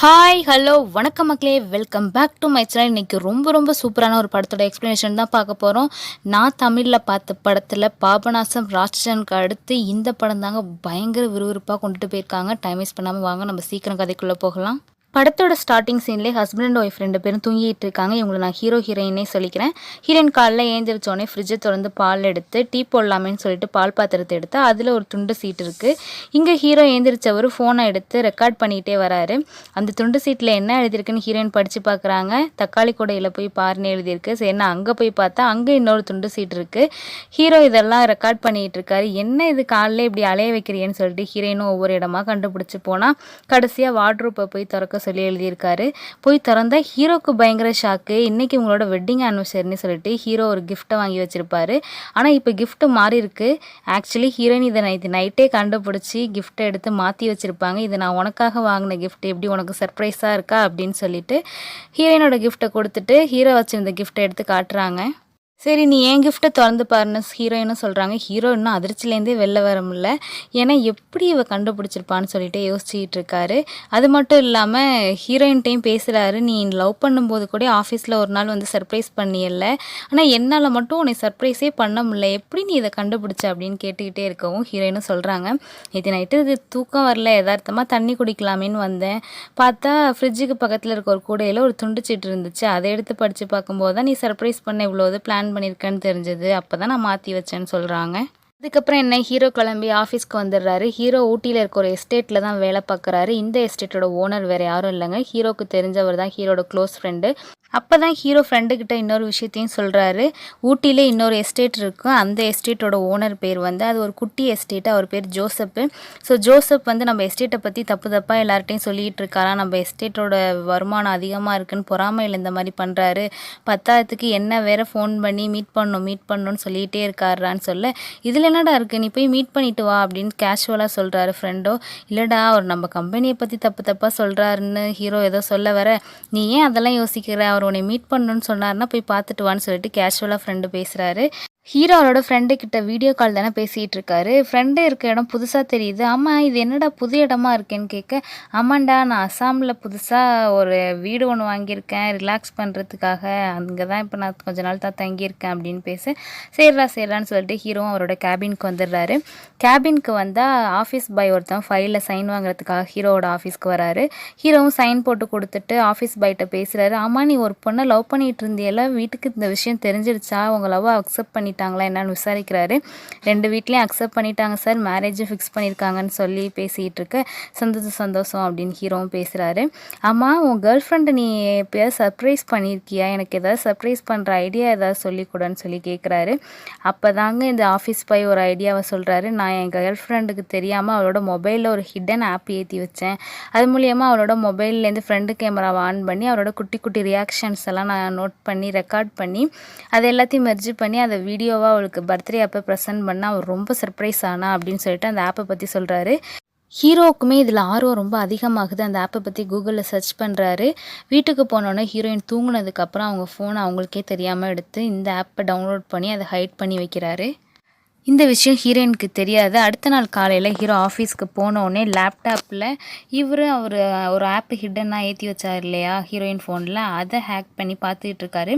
Hi hello வணக்கம் மக்களே. Welcome back to my channel இன்றைக்கி ரொம்ப ரொம்ப சூப்பரான ஒரு படத்தோட எக்ஸ்ப்ளனேஷன் தான் பார்க்க போகிறோம் நான் தமிழில் பார்த்த படத்தில் பாபநாசம் ராட்சசனுக்கு அடுத்து இந்த படம் தாங்க பயங்கர விறுவிறுப்பாக கொண்டுட்டு போயிருக்காங்க. டைம் வேஸ்ட் பண்ணாமல் வாங்க நம்ம சீக்கிரம் கதைக்குள்ளே போகலாம். படத்தோட ஸ்டார்டிங் சீன்லேயே ஹஸ்பண்ட் அண்ட் ஒய்ஃப் ரெண்டு பேரும் தூங்கிட்டு இருக்காங்க. இவங்களை நான் ஹீரோ ஹீரோயினே சொல்லிக்கிறேன். ஹீரோயின் காலைல ஏந்திரிச்சோடனே ஃப்ரிட்ஜை திறந்து பால் எடுத்து டீ போடலாமேன்னு சொல்லிட்டு பால் பாத்திரத்தை எடுத்து அதில் ஒரு துண்டு சீட் இருக்குது இங்கே ஹீரோ ஏந்திரிச்சவர் ஃபோனை எடுத்து ரெக்கார்ட் பண்ணிகிட்டே வராரு. அந்த துண்டு சீட்டில் என்ன எழுதியிருக்குன்னு ஹீரோயின் படித்து பார்க்குறாங்க தக்காளி கூடையில் போய் பாருன்னு எழுதியிருக்கு. சரி என்ன அங்கே போய் பார்த்தா அங்கே இன்னொரு துண்டு சீட் இருக்குது ஹீரோ இதெல்லாம் ரெக்கார்ட் பண்ணிகிட்டு இருக்காரு. என்ன இது காலைல இப்படி அலைய வைக்கிறீன்னு சொல்லிட்டு ஹீரோயினும் ஒவ்வொரு இடமா கண்டுபிடிச்சி போனால் கடைசியாக வார்ட்ரூப்பை போய் திறக்க சொல்லி எழுதியிருக்காரு. போய் திறந்தா ஹீரோக்கு பயங்கர ஷாக்கு இன்றைக்கி உங்களோட வெட்டிங் ஆனிவர்சரின்னு சொல்லிட்டு ஹீரோ ஒரு கிஃப்ட்டை வாங்கி வச்சுருப்பாரு. ஆனால் இப்போ கிஃப்ட்டு மாறி இருக்கு. ஆக்சுவலி ஹீரோயின் இதை நைட்டு நைட்டே கண்டுபிடிச்சி கிஃப்ட்டை எடுத்து மாற்றி வச்சுருப்பாங்க. இது நான் உனக்காக வாங்கின கிஃப்ட் எப்படி உனக்கு சர்ப்ரைஸாக இருக்கா? அப்படின்னு சொல்லிட்டு ஹீரோயினோட கிஃப்ட்டை கொடுத்துட்டு ஹீரோ வச்சுருந்த கிஃப்ட்டை எடுத்து காட்டுறாங்க. சரி நீ என் கிஃப்ட்டை திறந்து பாருன்னு ஹீரோயினும் சொல்கிறாங்க ஹீரோ இன்னும் அதிர்ச்சிலேருந்தே வெளில வர முடியல. ஏன்னா எப்படி இவ கண்டுபிடிச்சிருப்பான்னு சொல்லிட்டு யோசிச்சுட்டு இருக்காரு. அது மட்டும் இல்லாமல் ஹீரோயின்ட்டையும் பேசுகிறாரு நீ லவ் பண்ணும்போது கூட ஆஃபீஸில் ஒரு நாள் வந்து சர்ப்ரைஸ் பண்ணியல்ல. ஆனால் என்னால் மட்டும் உன்னை சர்ப்ரைஸே பண்ண முடியல. எப்படி நீ இதை கண்டுபிடிச்ச அப்படின்னு கேட்டுக்கிட்டே இருக்கவும் ஹீரோயினும் சொல்கிறாங்க நேற்று நைட்டு இது தூக்கம் வரல. யதார்த்தமாக தண்ணி குடிக்கலாமேன்னு வந்தேன். பார்த்தா ஃப்ரிட்ஜுக்கு பக்கத்தில் இருக்க ஒரு கூடையில் ஒரு துண்டு சீட்டு இருந்துச்சு. அதை எடுத்து படித்து பார்க்கும்போது தான் நீ சர்ப்ரைஸ் பண்ண இவ்வளோ பிளான் பிளான் பண்ணியிருக்கேன்னு தெரிஞ்சது. அப்போ தான் நான் மாற்றி வச்சேன்னு சொல்கிறாங்க அதுக்கப்புறம் என்ன ஹீரோ கிளம்பி ஆஃபீஸ்க்கு வந்துடுறாரு. ஹீரோ ஊட்டியில் இருக்க ஒரு எஸ்டேட்டில் தான் வேலை பார்க்குறாரு. இந்த எஸ்டேட்டோட ஓனர் வேறு யாரும் இல்லைங்க. ஹீரோக்கு தெரிஞ்சவர் தான் ஹீரோட க்ளோஸ் ஃப்ரெண்டு அப்போ தான் ஹீரோ ஃப்ரெண்டுக்கிட்ட இன்னொரு விஷயத்தையும் சொல்கிறாரு ஊட்டியில் இன்னொரு எஸ்டேட் இருக்கும் அந்த எஸ்டேட்டோட ஓனர் பேர் வந்து அது ஒரு குட்டி எஸ்டேட் அவர் பேர் ஜோசப்பு. ஸோ ஜோசப் வந்து நம்ம எஸ்டேட்டை பற்றி தப்பு தப்பாக எல்லார்ட்டையும் சொல்லிகிட்டு இருக்காரா? நம்ம எஸ்டேட்டோட வருமானம் அதிகமாக இருக்குன்னு பொறாமையில் இந்த மாதிரி பண்ணுறாரு பத்தாயிரத்துக்கு என்ன வேற ஃபோன் பண்ணி மீட் பண்ணணும் மீட் பண்ணணும்னு சொல்லிகிட்டே இருக்காரான்னு சொல்ல இதில் என்னடா இருக்குது நீ போய் மீட் பண்ணிட்டு வா அப்படின்னு கேஷுவலாக சொல்கிறாரு ஃப்ரெண்டோ இல்லைடா அவர் நம்ம கம்பெனியை பற்றி தப்பு தப்பாக சொல்கிறாருன்னு ஹீரோ ஏதோ சொல்ல வர நீ ஏன் அதெல்லாம் யோசிக்கிற? அவர் உன்னை மீட் பண்ணணும்னு சொன்னார்னா போய் பார்த்துட்டு வான்னு சொல்லிட்டு கேஷுவலாக ஃப்ரெண்டு பேசுகிறாரு ஹீரோ அவரோட ஃப்ரெண்டு கிட்ட வீடியோ கால் தானே பேசிகிட்டு இருக்காரு. ஃப்ரெண்டு இருக்க இடம் புதுசாக தெரியுது. ஆமாம் இது என்னடா புது இடமா இருக்கேன்னு கேட்க ஆமாண்டா நான் அஸ்ஸாமில் புதுசாக ஒரு வீடு ஒன்று வாங்கியிருக்கேன். ரிலாக்ஸ் பண்ணுறதுக்காக அங்கே தான் இப்போ நான் கொஞ்ச நாள் தான் தங்கியிருக்கேன் அப்படின்னு பேச. சரிடா சரிடான்னு சொல்லிட்டு ஹீரோவும் அவரோட கேபினுக்கு வந்துடுறாரு. கேபினுக்கு வந்தால் ஆஃபீஸ் பாய் ஒருத்தன் ஃபைலில் சைன் வாங்குறதுக்காக ஹீரோவோட ஆஃபீஸ்க்கு வராரு. ஹீரோவும் சைன் போட்டு கொடுத்துட்டு ஆஃபீஸ் பாய்கிட்ட பேசுகிறாரு ஆமாம் நீ ஒரு பொண்ணை லவ் பண்ணிகிட்டு இருந்தியெல்லாம் வீட்டுக்கு இந்த விஷயம் தெரிஞ்சிருச்சா உங்கள் லவ் அக்செப்ட் பண்ணிட்டாங்களா என்னன்னு விசாரிக்கிறாரு. ரெண்டு வீட்லேயும் அக்செப்ட் பண்ணிட்டாங்க சார் மேரேஜும் ஃபிக்ஸ் பண்ணியிருக்காங்கன்னு சொல்லி பேசிகிட்டு இருக்க. சந்தோஷம் சந்தோஷம் அப்படின்னு ஹீரோவும் பேசுகிறாரு ஆமாம் உன் கேர்ள் ஃப்ரெண்டு நீ எப்போயா சர்ப்ரைஸ் பண்ணியிருக்கியா எனக்கு ஏதாவது சர்ப்ரைஸ் பண்ணுற ஐடியா ஏதாவது சொல்லி கொடுன்னு சொல்லி கேட்குறாரு அப்போ தாங்க இந்த ஆஃபீஸ் பாய் ஒரு ஐடியாவை சொல்கிறாரு நான் என் கேர்ள் ஃப்ரெண்டுக்கு தெரியாமல் அவளோட மொபைலில் ஒரு ஹிடன் ஆப் ஏற்றி வச்சேன். அது மூலியமாக அவளோட மொபைல்லேருந்து ஃப்ரெண்டு கேமராவை ஆன் பண்ணி அவளோட குட்டி குட்டி ரியாக்ஷன்ஸ் எல்லாம் நான் நோட் பண்ணி ரெக்கார்ட் பண்ணி அதை எல்லாத்தையும் மெர்ஜி பண்ணி அதை வீடியோ வீடியோவாக அவளுக்கு பர்த்டே அப்போ ப்ரெசென்ட் பண்ணால் அவள் ரொம்ப சர்ப்ரைஸ் ஆனா அப்படின்னு சொல்லிட்டு அந்த ஆப்பை பற்றி சொல்கிறாரு ஹீரோவுக்குமே இதில் ஆர்வம் ரொம்ப அதிகமாகுது. அந்த ஆப்பை பற்றி கூகுளில் சர்ச் பண்ணுறாரு வீட்டுக்கு போனோன்னே ஹீரோயின் தூங்கினதுக்கப்புறம் அவங்க ஃபோனை அவங்களுக்கே தெரியாமல் எடுத்து இந்த ஆப்பை டவுன்லோட் பண்ணி அதை ஹைட் பண்ணி வைக்கிறாரு. இந்த விஷயம் ஹீரோயினுக்கு தெரியாது. அடுத்த நாள் காலையில் ஹீரோ ஆஃபீஸ்க்கு போனோடனே லேப்டாப்பில் இவர் அவர் ஒரு ஆப் ஹிடனாக ஏற்றி வச்சார் இல்லையா ஹீரோயின் ஃபோனில் அதை ஹேக் பண்ணி பார்த்துக்கிட்டு இருக்காரு.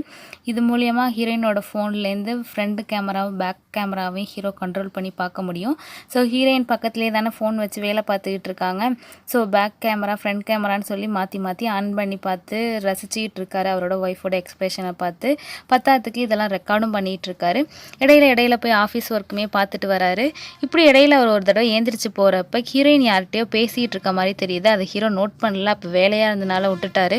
இது மூலியமாக ஹீரோயினோட ஃபோன்லேருந்து ஃப்ரண்ட் கேமராவும் பேக் கேமராவையும் ஹீரோ கண்ட்ரோல் பண்ணி பார்க்க முடியும். ஸோ ஹீரோயின் பக்கத்துலேயே தானே ஃபோன் வச்சு வேலை பார்த்துக்கிட்டு இருக்காங்க. ஸோ பேக் கேமரா ஃப்ரண்ட் கேமரான்னு சொல்லி மாற்றி மாற்றி ஆன் பண்ணி பார்த்து ரசிச்சுக்கிட்டு இருக்காரு அவரோட ஒய்ஃபோட எக்ஸ்பிரஷனை பார்த்து. பத்தாத்துக்கு இதெல்லாம் ரெக்கார்டும் பண்ணிகிட்டு இருக்காரு. இடையில இடையில போய் ஆஃபீஸ் ஒர்க் ஒர்க்குமே பார்த்துட்டு வராரு. இப்படி இடையில அவர் ஒரு தடவை ஏந்திரிச்சு போகிறப்ப ஹீரோயின் யார்கிட்டயோ பேசிகிட்டு இருக்க மாதிரி தெரியுது. அதை ஹீரோ நோட் பண்ணல அப்போ வேலையாக இருந்தனால விட்டுட்டாரு.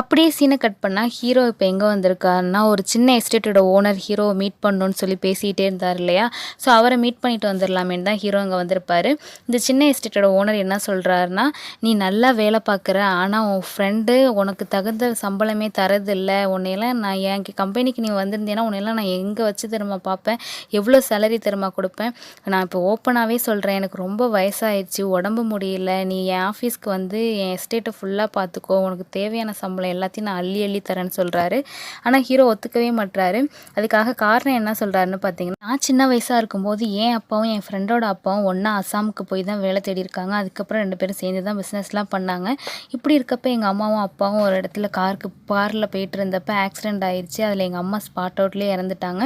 அப்படியே சீனை கட் பண்ணால் ஹீரோ இப்போ எங்கே வந்திருக்காருன்னா ஒரு சின்ன எஸ்டேட்டோட ஓனர் ஹீரோ மீட் பண்ணணும்னு சொல்லி பேசிகிட்டே இருந்தார் இல்லையா? ஸோ அவரை மீட் பண்ணிட்டு வந்துடலாமேன்னு தான் ஹீரோ அங்கே வந்திருப்பாரு. இந்த சின்ன எஸ்டேட்டோட ஓனர் என்ன சொல்கிறாருன்னா நீ நல்லா வேலை பார்க்குற ஆனால் உன் ஃப்ரெண்டு உனக்கு தகுந்த சம்பளமே தரதில்லை. உன்னையெல்லாம் நான் என் கம்பெனிக்கு நீ வந்திருந்தேன்னா உன்னையெல்லாம் நான் எங்கே வச்சு திரும்ப பார்ப்பேன்? எவ்வளோ சேலரி திரும்ப கொடுப்பேன்? நான் இப்போ ஓப்பனாகவே சொல்கிறேன் எனக்கு ரொம்ப வயசாகிடுச்சு உடம்பு முடியல. நீ என் ஆஃபீஸ்க்கு வந்து என் எஸ்டேட்டை ஃபுல்லாக பார்த்துக்கோ. உனக்கு தேவையான சம்பளம் சம்பளம் எல்லாத்தையும் நான் அள்ளி அள்ளி தரேன்னு சொல்கிறாரு ஆனால் ஹீரோ ஒத்துக்கவே மாட்றாரு. அதுக்காக காரணம் என்ன சொல்கிறாருன்னு பார்த்தீங்கன்னா நான் சின்ன வயசாக இருக்கும்போது என் அப்பாவும் என் ஃப்ரெண்டோட அப்பாவும் ஒன்றா அசாமுக்கு போய் தான் வேலை தேடி இருக்காங்க அதுக்கப்புறம் ரெண்டு பேரும் சேர்ந்து தான் பிஸ்னஸ்லாம் பண்ணாங்க. இப்படி இருக்கப்போ எங்கள் அம்மாவும் அப்பாவும் ஒரு இடத்துல காருக்கு காரில் போயிட்டு இருந்தப்போ ஆக்சிடெண்ட் ஆயிடுச்சு அதில் எங்கள் அம்மா ஸ்பாட் அவுட்லேயே இறந்துட்டாங்க.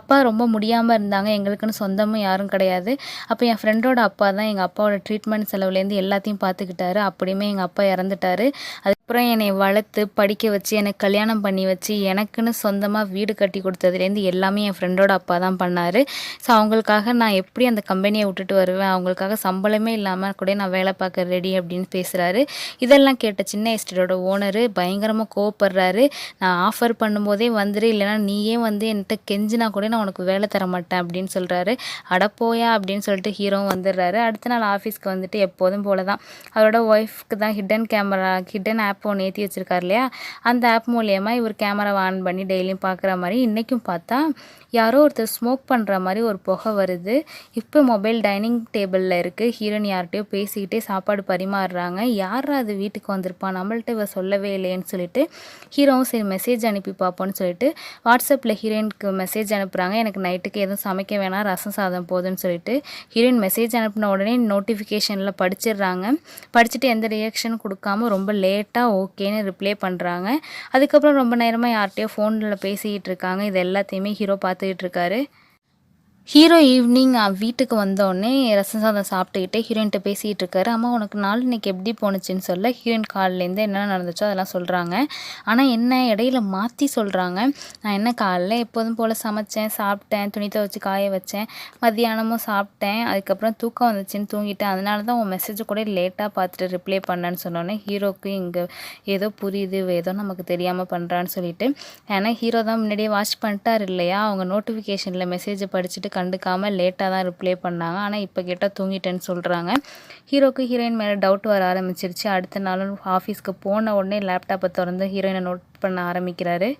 அப்பா ரொம்ப முடியாமல் இருந்தாங்க. எங்களுக்குன்னு சொந்தமும் யாரும் கிடையாது. அப்போ என் ஃப்ரெண்டோட அப்பா தான் எங்கள் அப்பாவோட ட்ரீட்மெண்ட் செலவுலேருந்து எல்லாத்தையும் பார்த்துக்கிட்டாரு அப்படியுமே எங்கள் அப்பா இறந்துட்டாரு. அது அப்புறம் என்னை வளர்த்து படிக்க வச்சு எனக்கு கல்யாணம் பண்ணி வச்சு எனக்குன்னு சொந்தமாக வீடு கட்டி கொடுத்ததுலேருந்து எல்லாமே என் ஃப்ரெண்டோட அப்பா தான் பண்ணார். ஸோ அவங்களுக்காக நான் எப்படி அந்த கம்பெனியை விட்டுட்டு வருவேன்? அவங்களுக்காக சம்பளமே இல்லாமல் கூட நான் வேலை பார்க்க ரெடி அப்படின்னு பேசுகிறாரு இதெல்லாம் கேட்ட சின்ன எஸ்டேட்டோட ஓனரு பயங்கரமாக கோவப்படுறாரு. நான் ஆஃபர் பண்ணும்போதே வந்துரு இல்லைனா நீயே வந்து என்கிட்ட கெஞ்சினா கூட நான் உனக்கு வேலை தர மாட்டேன் அப்படின்னு சொல்கிறாரு அடப்போயா அப்படின்னு சொல்லிட்டு ஹீரோவும் வந்துடுறாரு. அடுத்த நாள் ஆஃபீஸ்க்கு வந்துட்டு எப்போதும் போல தான் அவரோட ஒய்ஃப்க்கு தான் ஹிடன் கேமரா ஹிடன் ஆப் ஒன்று ஏற்றி வச்சிருக்காரு இல்லையா? அந்த ஆப் மூலயமா இவர் கேமராவை ஆன் பண்ணி டெய்லியும் பார்க்குற மாதிரி இன்றைக்கும் பார்த்தா யாரோ ஒருத்தர் ஸ்மோக் பண்ணுற மாதிரி ஒரு புகை வருது. இப்போ மொபைல் டைனிங் டேபிளில் இருக்குது ஹீரோயின் யார்கிட்டயோ பேசிக்கிட்டே சாப்பாடு பரிமாறுறாங்க. யார் அது வீட்டுக்கு வந்திருப்பா? நம்மள்ட்ட இவ சொல்லவே இல்லையேன்னு சொல்லிட்டு ஹீரோவும் சரி மெசேஜ் அனுப்பி பார்ப்போம்னு சொல்லிட்டு வாட்ஸ்அப்பில் ஹீரோயினுக்கு மெசேஜ் அனுப்புகிறாங்க எனக்கு நைட்டுக்கு எதுவும் சமைக்க வேணாம் ரசம் சாதம் போதுன்னு சொல்லிட்டு ஹீரோயின் மெசேஜ் அனுப்பின உடனே நோட்டிஃபிகேஷனில் படிச்சிடுறாங்க. படிச்சுட்டு எந்த ரியாக்ஷனும் கொடுக்காம ரொம்ப லேட்டாக ஓகேன்னு ரிப்ளை பண்ணுறாங்க அதுக்கப்புறம் ரொம்ப நேரமாக யார்கிட்டயோ ஃபோனில் பேசிக்கிட்டு இருக்காங்க. இது எல்லாத்தையுமே ஹீரோ பார்த்துக்கிட்டு இருக்காரு. ஹீரோ ஈவினிங் வீட்டுக்கு வந்தோடனே ரசம் சாதம் சாப்பிட்டுக்கிட்டே ஹீரோயின்ட்ட பேசிகிட்டு இருக்காரு. அம்மா உனக்கு நாள் இன்னைக்கு எப்படி போணுச்சுன்னு சொல்ல ஹீரோயின் காலிலேருந்து என்னென்ன நடந்துச்சோ அதெல்லாம் சொல்கிறாங்க ஆனால் என்ன இடையில மாற்றி சொல்கிறாங்க நான் என்ன காலைல எப்போதும் போல் சமைச்சேன் சாப்பிட்டேன் துணி துவைச்சி காய வச்சேன் மத்தியானமும் சாப்பிட்டேன் அதுக்கப்புறம் தூக்கம் வந்துச்சுன்னு தூங்கிட்டேன். அதனால தான் உன் மெசேஜ் கூட லேட்டாக பார்த்துட்டு ரிப்ளை பண்ணேன்னு சொன்னோன்னே ஹீரோக்கு இங்கே ஏதோ புரியுது ஏதோ நமக்கு தெரியாமல் பண்ணுறான்னு சொல்லிட்டு. ஏன்னா ஹீரோ தான் முன்னாடியே வாட்ச் பண்ணிட்டார் இல்லையா? அவங்க நோட்டிஃபிகேஷனில் மெசேஜை படிச்சுட்டு கண்டுக்காமல் லேட்டாக தான் ரிப்ளை பண்ணாங்க. ஆனால் இப்போ கேட்டால் தூங்கிட்டேன்னு சொல்கிறாங்க ஹீரோக்கு ஹீரோயின் மேலே டவுட் வர ஆரம்பிச்சிருச்சு. அடுத்த நாளும் ஆஃபீஸ்க்கு போன உடனே லேப்டாப்பை திறந்து ஹீரோயினை நோட் பண்ண ஆரம்பிக்கிறாரு.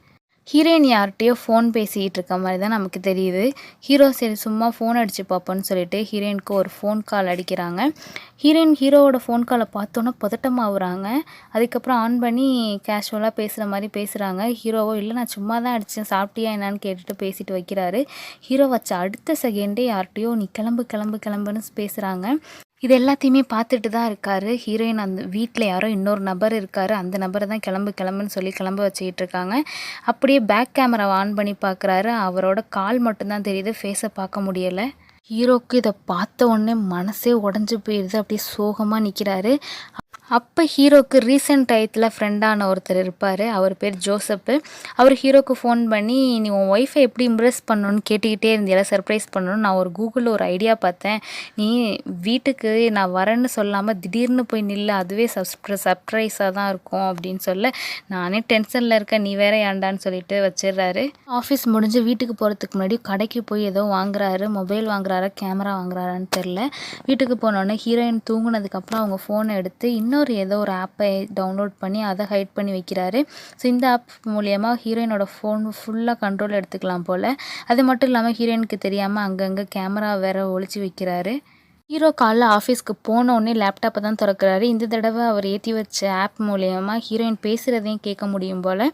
ஹீரோயின் யார்கிட்டயோ ஃபோன் பேசிகிட்டு இருக்க மாதிரி தான் நமக்கு தெரியுது. ஹீரோ சரி சும்மா ஃபோன் அடித்து பார்ப்போன்னு சொல்லிட்டு ஹீரோயினுக்கு ஒரு ஃபோன் கால் அடிக்கிறாங்க. ஹீரோயின் ஹீரோவோட ஃபோன் காலை பார்த்தோன்னே பதட்டமாகறாங்க அதுக்கப்புறம் ஆன் பண்ணி கேஷுவலாக பேசுகிற மாதிரி பேசுகிறாங்க ஹீரோவோ இல்லை நான் சும்மா தான் அடித்தேன் சாப்பிட்டியா என்னான்னு கேட்டுட்டு பேசிட்டு வைக்கிறாரு. ஹீரோ வச்ச அடுத்த செகண்டே யார்கிட்டயோ நீ கிளம்பு கிளம்பு கிளம்புன்னு பேசுகிறாங்க இது எல்லாத்தையுமே பார்த்துட்டு தான் இருக்காரு. ஹீரோயின் அந்த வீட்டில் யாரோ இன்னொரு நபர் இருக்காரு. அந்த நபரை தான் கிளம்பு கிளம்புன்னு சொல்லி கிளம்ப வச்சுக்கிட்டு இருக்காங்க. அப்படியே பேக் கேமரா ஆன் பண்ணி பார்க்குறாரு. அவரோட கால் மட்டும்தான் தெரியுது. ஃபேஸை பார்க்க முடியலை. ஹீரோக்கு இதை பார்த்த உடனே மனசே உடஞ்சி போயிடுது அப்படியே சோகமாக நிற்கிறாரு அப்போ ஹீரோக்கு ரீசெண்ட் டயத்தில் ஃப்ரெண்டான ஒருத்தர் இருப்பார். அவர் பேர் ஜோசப்பு. அவர் ஹீரோக்கு ஃபோன் பண்ணி நீ உன் ஒய்ஃபை எப்படி இம்ப்ரெஸ் பண்ணணும்னு கேட்டுக்கிட்டே இருந்தியால சர்ப்ரைஸ் பண்ணணும் நான் ஒரு கூகுளில் ஒரு ஐடியா பார்த்தேன். நீ வீட்டுக்கு நான் வரேன்னு சொல்லாமல் திடீர்னு போய் நில்லு. அதுவே சப்ஸ்ப்ர சர்ப்ரைஸாக தான் இருக்கும் அப்படின்னு சொல்ல நானே டென்ஷனில் இருக்கேன். நீ வேற ஏண்டான்னு சொல்லிட்டு வச்சிடுறாரு. ஆஃபீஸ் முடிஞ்சு வீட்டுக்கு போகிறதுக்கு முன்னாடி கடைக்கு போய் ஏதோ வாங்குறாரு. மொபைல் வாங்குறாரா கேமரா வாங்குறாரான்னு தெரில வீட்டுக்கு போனோடனே ஹீரோயின் தூங்குனதுக்கப்புறம் அவங்க ஃபோனை எடுத்து இன்னும் இன்னொரு ஏதோ ஒரு ஆப்பை டவுன்லோட் பண்ணி அதை ஹைட் பண்ணி வைக்கிறாரு. ஸோ இந்த ஆப் மூலயமா ஹீரோயினோட ஃபோன் ஃபுல்லாக கண்ட்ரோல் எடுத்துக்கலாம் போல். அது மட்டும் இல்லாமல் ஹீரோயினுக்கு தெரியாமல் அங்கங்கே கேமரா வேற ஒழிச்சு வைக்கிறாரு. ஹீரோ காலைல ஆஃபீஸ்க்கு போன உடனே லேப்டாப்பை தான் திறக்கிறாரு. இந்த தடவை அவர் ஏற்றி வச்ச ஆப் மூலயமா ஹீரோயின் பேசுகிறதையும் கேட்க முடியும் போல்.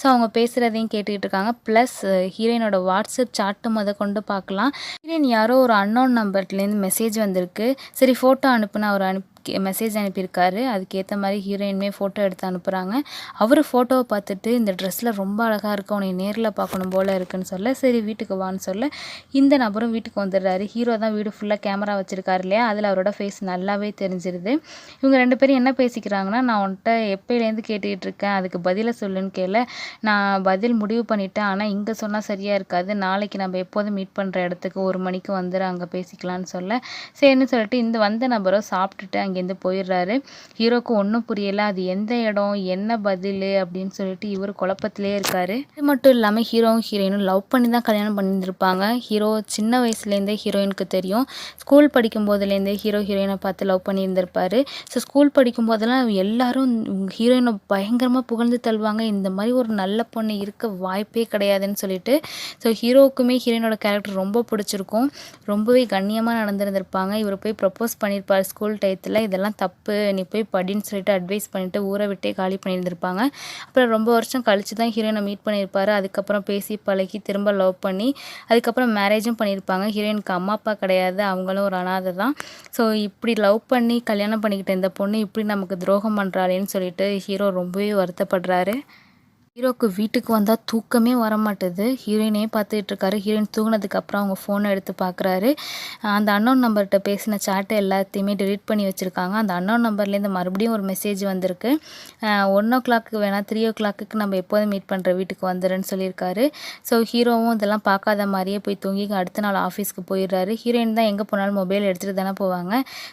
ஸோ அவங்க பேசுகிறதையும் கேட்டுக்கிட்டு இருக்காங்க. ப்ளஸ் ஹீரோயினோட வாட்ஸ்அப் சாட்டு முத கொண்டு பார்க்கலாம். ஹீரோயின் யாரோ ஒரு அன்னோன் நம்பர்லேருந்து மெசேஜ் வந்திருக்கு. சரி ஃபோட்டோ அனுப்புனா அவர் அனுப்பி மெசேஜ் அனுப்பியிருக்காரு. அதுக்கேற்ற மாதிரி ஹீரோயினுமே ஃபோட்டோ எடுத்து அனுப்புகிறாங்க அவர் ஃபோட்டோவை பார்த்துட்டு இந்த ட்ரெஸ்ஸில் ரொம்ப அழகாக இருக்கும் உன்னை நேரில் பார்க்கணும் போல் இருக்குன்னு சொல்ல சரி வீட்டுக்கு வான்னு சொல்ல இந்த நபரும் வீட்டுக்கு வந்துடுறாரு. ஹீரோ தான் வீடு ஃபுல்லாக கேமரா வச்சுருக்காரு இல்லையா? அதில் அவரோட ஃபேஸ் நல்லாவே தெரிஞ்சிருது. இவங்க ரெண்டு பேரும் என்ன பேசிக்கிறாங்கன்னா நான் உன்கிட்ட எப்பயிலேருந்து கேட்டுக்கிட்டு இருக்கேன் அதுக்கு பதிலை சொல்லுன்னு கேள. நான் பதில் முடிவு பண்ணிட்டேன். ஆனால் இங்கே சொன்னால் சரியாக இருக்காது. நாளைக்கு நம்ம எப்போதும் மீட் பண்ணுற இடத்துக்கு ஒரு மணிக்கு வந்துடு அங்கே பேசிக்கலான்னு சொல்ல. சரின்னு சொல்லிட்டு இந்த வந்த நபரும் சாப்பிட்டுட்டு அங்கேருந்து போயிடுறாரு. ஹீரோக்கு ஒன்றும் புரியலை. அது எந்த இடம் என்ன பதில் அப்படின்னு சொல்லிட்டு இவர் குழப்பத்திலே இருக்காரு. அது மட்டும் இல்லாமல் ஹீரோவும் ஹீரோயினும் லவ் பண்ணி தான் கல்யாணம் பண்ணியிருப்பாங்க ஹீரோ சின்ன வயசுலேருந்தே ஹீரோயினுக்கு தெரியும். ஸ்கூல் படிக்கும் போதுலேருந்தே ஹீரோ ஹீரோயினை பார்த்து லவ் பண்ணியிருந்திருப்பாரு. ஸோ ஸ்கூல் படிக்கும் போதெல்லாம் எல்லாரும் ஹீரோயினை பயங்கரமாக புகழ்ந்து தள்ளுவாங்க. இந்த மாதிரி ஒரு நல்ல பொண்ணு இருக்க வாய்ப்பே கிடையாதுன்னு சொல்லிட்டு. ஸோ ஹீரோவுக்குமே ஹீரோயினோட கேரக்டர் ரொம்ப பிடிச்சிருக்கும். ரொம்பவே கண்ணியமாக நடந்திருந்திருப்பாங்க. இவர் போய் ப்ரப்போஸ் பண்ணியிருப்பார் ஸ்கூல் டயத்தில் இதெல்லாம் தப்பு நீ போய் படின்னு சொல்லிட்டு அட்வைஸ் பண்ணிவிட்டு ஊரை விட்டே காலி பண்ணியிருந்திருப்பாங்க. அப்புறம் ரொம்ப வருஷம் கழித்து தான் ஹீரோயினை மீட் பண்ணியிருப்பாரு. அதுக்கப்புறம் பேசி பழகி திரும்ப லவ் பண்ணி அதுக்கப்புறம் மேரேஜும் பண்ணியிருப்பாங்க. ஹீரோயினுக்கு அம்மா அப்பா கிடையாது. அவங்களும் ஒரு அனாதை தான். ஸோ இப்படி லவ் பண்ணி கல்யாணம் பண்ணிக்கிட்ட இந்த பொண்ணு இப்படி நமக்கு துரோகம் பண்ணுறாளேன்னு சொல்லிட்டு ஹீரோ ரொம்பவே வருத்தப்படுறாரு. ஹீரோக்கு வீட்டுக்கு வந்தால் தூக்கமே வர மாட்டுது ஹீரோயினே பார்த்துட்டு இருக்காரு ஹீரோயின் தூங்கினதுக்கு அப்புறம் அவங்க ஃபோனை எடுத்து பார்க்குறாரு அந்த அன்னோன் நம்பர்கிட்ட பேசின சாட்டை எல்லாத்தையுமே டெலிட் பண்ணி வச்சுருக்காங்க. அந்த அன்னோன் நம்பர்லேருந்து மறுபடியும் ஒரு மெசேஜ் வந்திருக்கு. ஒன் ஓ கிளாக்கு வேணால் த்ரீ ஓ கிளாக்கு நம்ம எப்போதும் மீட் பண்ணுற வீட்டுக்கு வந்துடுன்னு சொல்லியிருக்காரு. ஸோ ஹீரோவும் இதெல்லாம் பார்க்காத மாதிரியே போய் தூங்கி அடுத்த நாள் ஆஃபீஸ்க்கு போயிடுறாரு. ஹீரோயின் தான் எங்கே போனாலும் மொபைல் எடுத்துகிட்டு தானே போவாங்க.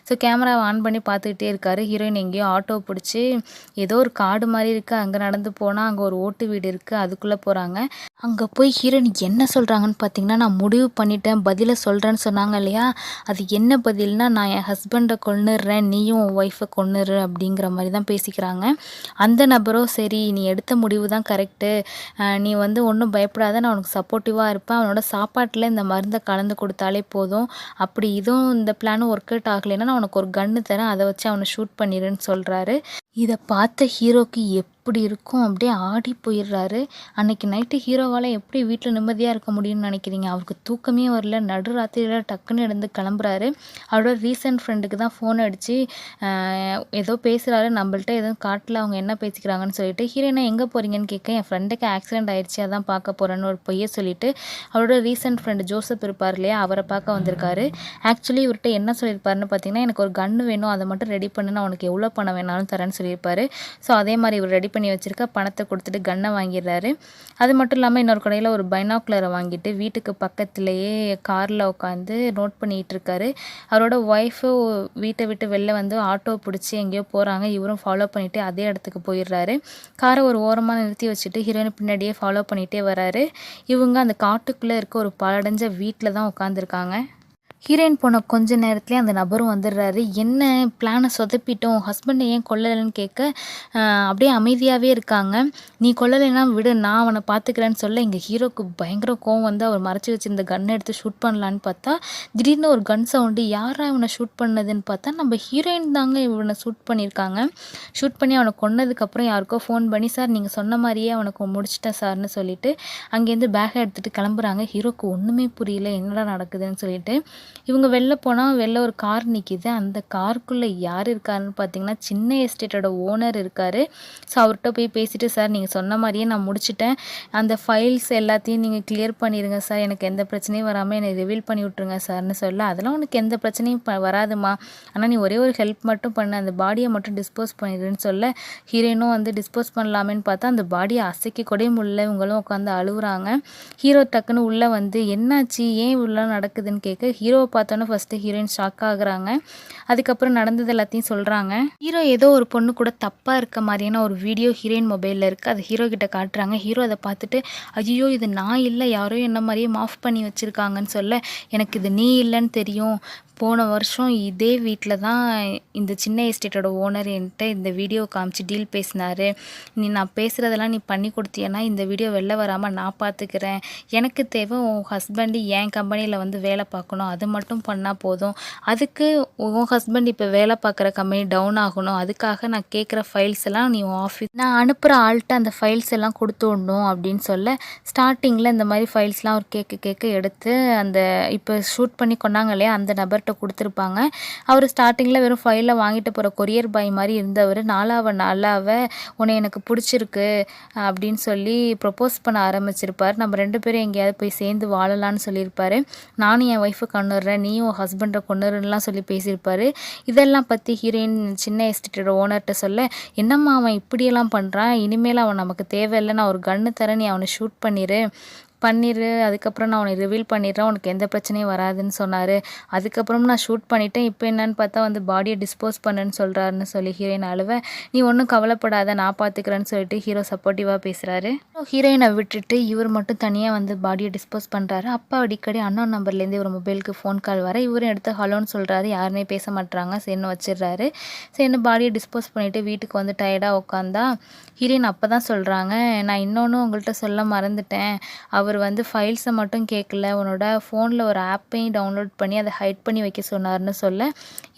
ஸோ கேமரா ஆன் பண்ணி பார்த்துக்கிட்டே இருக்காரு. ஹீரோயின் எங்கேயோ ஆட்டோ பிடிச்சி ஏதோ ஒரு காடு மாதிரி இருக்குது அங்கே நடந்து போனால் அங்கே ஒரு ஓட்டு வீடு இருக்குது அதுக்குள்ளே போகிறாங்க அங்கே போய் ஹீரோயின் என்ன சொல்கிறாங்கன்னு பார்த்தீங்கன்னா நான் முடிவு பண்ணிட்டேன் பதிலை சொல்கிறேன்னு சொன்னாங்க இல்லையா? அது என்ன பதில்னா நான் என் ஹஸ்பண்டை கொன்னுடுறேன் நீயும் உன் ஒய்ஃபை கொன்னுரு அப்படிங்கிற மாதிரி தான் பேசிக்கிறாங்க. அந்த நபரும் சரி நீ எடுத்த முடிவு தான் கரெக்டு நீ வந்து ஒன்றும் பயப்படாத நான் உனக்கு சப்போர்ட்டிவாக இருப்பேன். அவனோட சாப்பாட்டில் இந்த மருந்தை கலந்து கொடுத்தாலே போதும். அப்படி இதுவும் இந்த பிளானும் ஒர்க் அவுட் ஆகலைன்னா நான் உனக்கு ஒரு கன்று தரேன். அதை வச்சு அவனை ஷூட் பண்ணிடுன்னு சொல்கிறாரு இதை பார்த்த ஹீரோக்கு எப் இப்படி இருக்கும் அப்படியே ஆடி போயிடுறாரு. அன்னைக்கு நைட்டு ஹீரோவால் எப்படி வீட்டில் நிம்மதியாக இருக்க முடியும்னு நினைக்கிறீங்க? அவருக்கு தூக்கமே வரல. நடுராத்திரியில் டக்குன்னு எழுந்து கிளம்புறாரு. அவரோட ரீசன்ட் ஃப்ரெண்டுக்கு தான் ஃபோன் அடித்து ஏதோ பேசுகிறாரு நம்மள்ட்ட எதுவும் காட்டில் அவங்க என்ன பேசிக்கிறாங்கன்னு சொல்லிட்டு ஹீரோயினா எங்கே போகிறீங்கன்னு கேட்க என் ஃப்ரெண்டுக்கு ஆக்சிடென்ட் ஆயிடுச்சு அதான் பார்க்க போகிறேன்னு ஒரு பொய்யை சொல்லிட்டு அவரோட ரீசன்ட் ஃப்ரெண்டு ஜோசப் இருப்பார் இல்லையா அவரை பார்க்க வந்திருக்காரு. ஆக்சுவலி இவர்கிட்ட என்ன சொல்லியிருப்பாருன்னு பார்த்தீங்கன்னா எனக்கு ஒரு கன்று வேணும் அதை மட்டும் ரெடி பண்ணு நான் உனக்கு எவ்வளோ பணம் வேணாலும் தரேன்னு சொல்லியிருப்பாரு. ஸோ அதே மாதிரி இவர் ரெடி பண்ணி வச்சுருக்க பணத்தை கொடுத்துட்டு கன்னை வாங்கிடுறாரு. அது மட்டும் இல்லாமல் இன்னொரு கடையில் ஒரு பைனாக்குலரை வாங்கிட்டு வீட்டுக்கு பக்கத்துலேயே காரில் உட்காந்து நோட் பண்ணிகிட்டு இருக்காரு. அவரோட ஒய்ஃபு வீட்டை விட்டு வெளில வந்து ஆட்டோ பிடிச்சி எங்கேயோ போகிறாங்க இவரும் ஃபாலோ பண்ணிவிட்டு அதே இடத்துக்கு போயிடுறாரு. காரை ஒரு ஓரமாக நிறுத்தி வச்சுட்டு ஹீரோயின் பின்னாடியே ஃபாலோ பண்ணிகிட்டே வராரு. இவங்க அந்த காட்டுக்குள்ளே இருக்க ஒரு பழடைஞ்ச வீட்டில் தான் உட்காந்துருக்காங்க ஹீரோயின் போன கொஞ்ச நேரத்துலேயே அந்த நபரும் வந்துடுறாரு. என்ன? பிளானை சொதப்பிட்டோம். ஹஸ்பண்டை ஏன் கொல்லலைன்னு கேட்க அப்படியே அமைதியாகவே இருக்காங்க. நீ கொல்லலைன்னா விடு. நான் அவனை பார்த்துக்கிறேன்னு சொல்ல எங்கள் ஹீரோக்கு பயங்கர கோவம் வந்து அவர் மறைச்சி வச்சிருந்த கன்னை எடுத்து ஷூட் பண்ணலான்னு பார்த்தா திடீர்னு ஒரு கன் சவுண்டு யாரா இவனை ஷூட் பண்ணதுன்னு பார்த்தா நம்ம ஹீரோயின் தாங்க இவனை ஷூட் பண்ணியிருக்காங்க. ஷூட் பண்ணி அவனை கொன்னதுக்கப்புறம் யாருக்கோ ஃபோன் பண்ணி சார் நீங்கள் சொன்ன மாதிரியே அவனுக்கு முடிச்சிட்டேன் சார்னு சொல்லிட்டு அங்கேருந்து பேக்கை எடுத்துகிட்டு கிளம்புறாங்க. ஹீரோக்கு ஒன்றுமே புரியல. என்னடா நடக்குதுன்னு சொல்லிட்டு இவங்க வெளில போனால் வெளில ஒரு கார் நிற்கிது அந்த காருக்குள்ளே யார் இருக்காருன்னு பார்த்தீங்கன்னா சின்ன எஸ்டேட்டோட ஓனர் இருக்கார். ஸோ அவர்கிட்ட போய் பேசிவிட்டு சார் நீங்கள் சொன்ன மாதிரியே நான் முடிச்சிட்டேன். அந்த ஃபைல்ஸ் எல்லாத்தையும் நீங்கள் கிளியர் பண்ணிடுங்க சார். எனக்கு எந்த பிரச்சனையும் வராமல் என்னை ரிவீல் பண்ணி விட்ருங்க சார்னு சொல்ல. அதெல்லாம் உனக்கு எந்த பிரச்சனையும் ப வராதுமா ஆனால் நீ ஒரே ஒரு ஹெல்ப் மட்டும் பண்ண. அந்த பாடியை மட்டும் டிஸ்போஸ் பண்ணிடுன்னு சொல்ல ஹீரோயினும் வந்து டிஸ்போஸ் பண்ணலாமேன்னு பார்த்தா அந்த பாடியை அசைக்க கூட முடியல. இவங்களும் உட்காந்து அழுகுறாங்க ஹீரோ டக்குன்னு உள்ளே வந்து என்னாச்சு? ஏன் இவ்வளோ நடக்குதுன்னு கேட்க ஹீரோ ஹீரோவை பார்த்தோன்னே ஃபஸ்ட்டு ஹீரோயின் ஷாக் ஆகுறாங்க. அதுக்கப்புறம் நடந்தது எல்லாத்தையும் சொல்கிறாங்க ஹீரோ ஏதோ ஒரு பொண்ணு கூட தப்பாக இருக்க மாதிரியான ஒரு வீடியோ ஹீரோயின் மொபைலில் இருக்குது அது ஹீரோ கிட்ட காட்டுறாங்க. ஹீரோ அதை பார்த்துட்டு ஐயோ இது நான் இல்லை. யாரோ என்ன மாதிரியே மாஃப் பண்ணி வச்சுருக்காங்கன்னு சொல்ல எனக்கு இது நீ இல்லைன்னு தெரியும். போன வருஷம் இதே வீட்டில் தான் இந்த சின்ன எஸ்டேட்டோட ஓனர் என்கிட்ட இந்த வீடியோ காமிச்சு டீல் பேசினார். நீ நான் பேசுகிறதெல்லாம் நீ பண்ணி கொடுத்தியன்னா இந்த வீடியோ வெளில வராமல் நான் பார்த்துக்கிறேன் எனக்கு தேவை உன் ஹஸ்பண்டு என் கம்பெனியில் வந்து வேலை பார்க்கணும். அது மட்டும் பண்ணால் போதும். அதுக்கு உன் ஹஸ்பண்ட் இப்போ வேலை பார்க்குற கம்பெனி டவுன் ஆகணும். அதுக்காக நான் கேட்குற ஃபைல்ஸ் எல்லாம் நீ உன் ஆஃபீஸ் நான் அனுப்புகிற ஆள்கிட்ட அந்த ஃபைல்ஸ் எல்லாம் கொடுத்து விடணும் அப்படின்னு சொல்ல ஸ்டார்டிங்கில் இந்த மாதிரி ஃபைல்ஸ்லாம் அவர் கேட்க கேட்க எடுத்து அந்த இப்போ ஷூட் பண்ணி கொண்டாங்க இல்லையா அந்த நபர்கிட்ட அவர்கிட்ட கொடுத்துருப்பாங்க. அவர் ஸ்டார்டிங்கில் வெறும் ஃபைலில் வாங்கிட்டு போகிற கொரியர் பாய் மாதிரி இருந்தவர். நாலாவ நாளாவ உன்னை எனக்கு பிடிச்சிருக்கு அப்படின்னு சொல்லி ப்ரப்போஸ் பண்ண ஆரம்பிச்சிருப்பார். நம்ம ரெண்டு பேரும் எங்கேயாவது போய் சேர்ந்து வாழலான்னு சொல்லியிருப்பார். நானும் என் ஒய்ஃபை கொண்டுடுறேன் நீயும் உன் ஹஸ்பண்டை கொண்டுருன்னெலாம் சொல்லி பேசியிருப்பார். இதெல்லாம் பற்றி ஹீரோயின் சின்ன எஸ்டேட்டோட ஓனர்கிட்ட சொல்ல என்னம்மா அவன் இப்படியெல்லாம் பண்ணுறான் இனிமேல் அவன் நமக்கு தேவையில்லை. நான் ஒரு கன்று தரேன். நீ அவனை ஷூட் பண்ணிடு பண்ணிடு அதுக்கப்புறம் நான் உனக்கு ரிவீல் பண்ணிடுறேன் உனக்கு எந்த பிரச்சனையும் வராதுன்னு சொன்னார். அதுக்கப்புறம் நான் ஷூட் பண்ணிவிட்டேன் இப்போ என்னன்னு பார்த்தா வந்து பாடியை டிஸ்போஸ் பண்ணுன்னு சொல்கிறாருன்னு சொல்லி ஹீரோயின் அழுவ. நீ ஒன்றும் கவலைப்படாத நான் பார்த்துக்கிறேன்னு சொல்லிட்டு ஹீரோ சப்போர்ட்டிவாக பேசுகிறாரு ஹீரோயினை விட்டுட்டு இவர் மட்டும் தனியாக வந்து பாடியை டிஸ்போஸ் பண்ணுறாரு அப்பா அடிக்கடி அண்ணன் நம்பர்லேருந்து ஒரு மொபைலுக்கு ஃபோன் கால் வர இவரும் எடுத்து ஹலோன்னு சொல்கிறாரு யாருமே பேச மாட்டுறாங்க சரின்னு வச்சிடுறாரு. சரின்னு பாடியை டிஸ்போஸ் பண்ணிவிட்டு வீட்டுக்கு வந்து டயர்டாக உட்காந்தா ஹீரோயின் அப்போ தான் சொல்கிறாங்க நான் இன்னொன்று உங்கள்கிட்ட சொல்ல மறந்துட்டேன். அவர் அவர் வந்து ஃபைல்ஸை மட்டும் கேட்கல உன்னோட ஃபோனில் ஒரு ஆப்பையும் டவுன்லோட் பண்ணி அதை ஹைட் பண்ணி வைக்க சொன்னார்னு சொல்ல.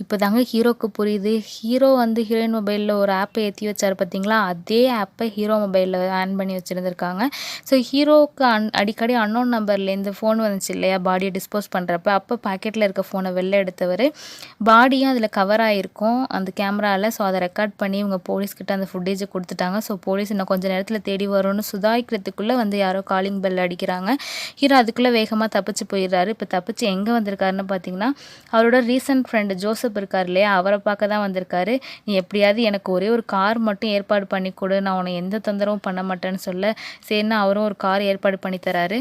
இப்போ தாங்க ஹீரோக்கு புரியுது. ஹீரோ வந்து ஹீரோயின் மொபைலில் ஒரு ஆப்பை ஏற்றி வச்சார் பார்த்தீங்களா அதே ஆப்பை ஹீரோ மொபைலில் ஆன் பண்ணி வச்சுருந்துருக்காங்க. ஸோ ஹீரோவுக்கு அன் அடிக்கடி அன்னோன் நம்பர்லேருந்து ஃபோன் வந்துச்சு இல்லையா? பாடியை டிஸ்போஸ் பண்ணுறப்ப அப்போ பாக்கெட்டில் இருக்க ஃபோனை வெளில எடுத்தவர். பாடியும் அதில் கவர் ஆகிருக்கும் அந்த கேமராவில் ஸோ அதை ரெக்கார்ட் பண்ணி இவங்க போலீஸ்கிட்ட அந்த ஃபுட்டேஜை கொடுத்துட்டாங்க. ஸோ போலீஸ் இன்னும் கொஞ்சம் நேரத்தில் தேடி வரும்னு சுதாரிக்கிறதுக்குள்ளே வந்து யாரோ காலிங் பெல் அடிக்கிறாங்க ஹீரோ அதுக்குள்ளே வேகமாக தப்பிச்சு போயிடுறாரு. இப்போ தப்பிச்சு எங்கே வந்திருக்காருன்னு பார்த்தீங்கன்னா அவரோட ரீசன்ட் ஃப்ரெண்டு ஜோசப் இருக்கார் இல்லையா? அவரை பார்க்க தான் வந்திருக்காரு. நீ எப்படியாவது எனக்கு ஒரே ஒரு கார் மட்டும் ஏற்பாடு பண்ணி கொடு. நான் உன்னை எந்த தொந்தரவும் பண்ண மாட்டேன்னு சொல்ல. சரின்னு அவரும் ஒரு கார் ஏற்பாடு பண்ணித்தராரு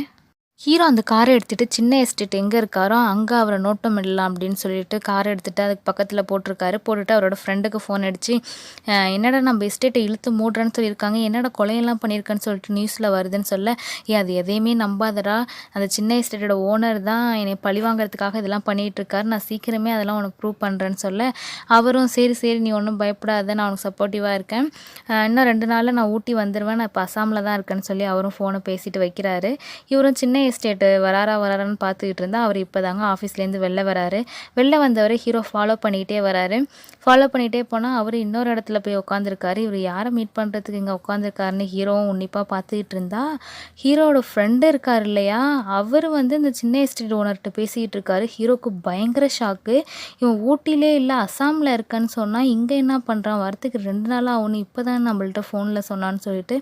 ஹீரோ அந்த காரை எடுத்துகிட்டு சின்ன எஸ்டேட் எங்கே இருக்காரோ அங்கே அவரை நோட்டம் இடலாம் அப்படின்னு சொல்லிட்டு காரை எடுத்துகிட்டு அதுக்கு பக்கத்தில் போட்டிருக்காரு. போட்டுட்டு அவரோட ஃப்ரெண்டுக்கு ஃபோன் அடித்து என்னடா நம்ம எஸ்டேட்டை இழுத்து மூடுறேன்னு சொல்லியிருக்காங்க. என்னடா கொலையெல்லாம் பண்ணியிருக்கேன்னு சொல்லிட்டு நியூஸில் வருதுன்னு சொல்ல ஏ அது எதையுமே நம்பாதடா. அந்த சின்ன எஸ்டேட்டோட ஓனர் தான் என்னை பழி வாங்குறதுக்காக இதெல்லாம் பண்ணிகிட்டு இருக்காரு நான் சீக்கிரமே அதெல்லாம் உனக்கு ப்ரூவ் பண்ணுறேன்னு சொல்ல அவரும் சரி சரி நீ ஒன்றும் பயப்படாத. நான் உனக்கு சப்போர்ட்டிவாக இருக்கேன். இன்னும் ரெண்டு நாளில் நான் ஊட்டி வந்துடுவேன் நான் இப்போ அசாமில் தான் இருக்கேன்னு சொல்லி அவரும் ஃபோனை பேசிட்டு வைக்கிறாரு. இவரும் சின்ன எஸ்டேட்டு வராரா வராரான்னு பார்த்துக்கிட்டு இருந்தால் அவர் இப்போ தாங்க ஆஃபீஸ்லேருந்து வெளில வராரு. வெளில வந்தவர் ஹீரோ ஃபாலோ பண்ணிக்கிட்டே வராரு. ஃபாலோ பண்ணிகிட்டே போனால் அவர் இன்னொரு இடத்துல போய் உட்காந்துருக்காரு இவர் யாரை மீட் பண்ணுறதுக்கு இங்கே உட்காந்துருக்காருன்னு ஹீரோவும் உன்னிப்பாக பார்த்துக்கிட்டு இருந்தா ஹீரோவோட ஃப்ரெண்டு இருக்கார் இல்லையா? அவர் வந்து இந்த சின்ன எஸ்டேட் ஓனர்கிட்ட பேசிக்கிட்டு இருக்காரு. ஹீரோக்கு பயங்கர ஷாக்கு இவன் ஊட்டிலே இல்லை அசாமில் இருக்கான்னு சொன்னால் இங்கே என்ன பண்ணுறான் வரத்துக்கு ரெண்டு நாளாக ஆகணும் இப்போ தான் நம்மள்ட்ட ஃபோனில் சொன்னான்னு சொல்லிட்டு